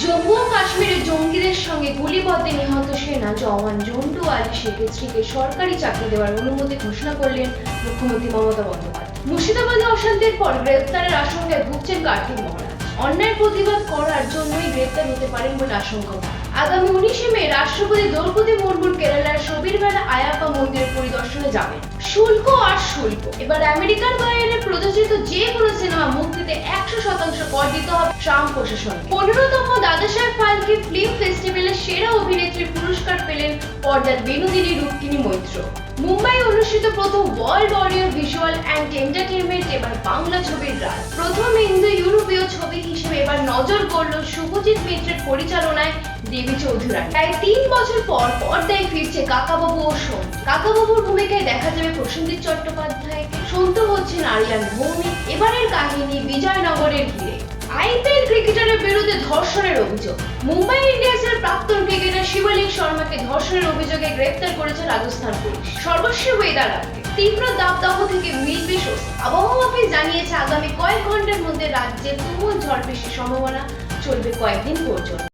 জম্মু ও কাশ্মীরে জঙ্গিদের সঙ্গে গুলিবদ্ধে নিহত সেনা জওয়ান জন্টু আলী শেখের স্ত্রীকে সরকারি চাকরি দেওয়ার অনুমতি ঘোষণা করলেন মুখ্যমন্ত্রী মমতা বন্দ্যোপাধ্যায়। মুর্শিদাবাদে অশান্তির পর গ্রেপ্তারের আশঙ্কায় ভুগছেন কার্তিক মহারাজ। অন্যায় প্রতিবাদ করার জন্যই গ্রেপ্তার হতে পারেন বলে আশঙ্কা। আগামী উনিশে মে রাষ্ট্রপতি দ্রৌপদী মুর্মুর কেরালার সবিরবেলা আয়াপ্পা মন্দির পরিদর্শনে যাবেন। শুল্ক আর শুল্ক। এবার আমেরিকার বাইরে প্রযোজিত যে কোনো সিনেমা মুক্তিতে দিতে হবে ট্রাম্প প্রশাসন পনেরোতম ফালকে ফিল্ম ফেস্টিভ্যালে সেরা অভিনেত্রীর পুরস্কার পেলেন পর্দার বিনোদিনী রুক্মিণী মৈত্র। মুম্বাই অনুষ্ঠিত প্রথম world audio visual and entertainment এবার বাংলা ছবির রাত প্রথম ইন্দো ইউরোপীয় ছবি হিসেবে এবার নজর শুভজিৎ মিত্রের পরিচালনায় দেবী চৌধুরী প্রায় তিন বছর পর পর্দায় ফিরছে কাকাবাবু ও সোম কাকাবাবুর ভূমিকায় দেখা যাবে প্রসেনজিৎ চট্টোপাধ্যায়কে। সন্ত হচ্ছেন আরিয়ান ভৌমিক। এবারের কাহিনী বিজয়নগরের ঘিরে আইপিএল ক্রিকেটারের বিরুদ্ধে ধর্ষণের অভিযোগ। মুম্বাই ইন্ডিয়ান্সের প্রাক্তন ক্রিকেটার শিবলিক শর্মাকে ধর্ষণের অভিযোগে গ্রেপ্তার করেছে রাজস্থান পুলিশ। সর্বস্ব হয়ে দাঁড়াবে। তীব্র দাবদাহ থেকে মিলবে স্বস্তি। আবহাওয়া অফিস জানিয়েছে, আগামী কয়েক ঘণ্টার মধ্যে রাজ্যে তুমুল ঝড় বৃষ্টির সম্ভাবনা। চলবে কয়েকদিন পর্যন্ত।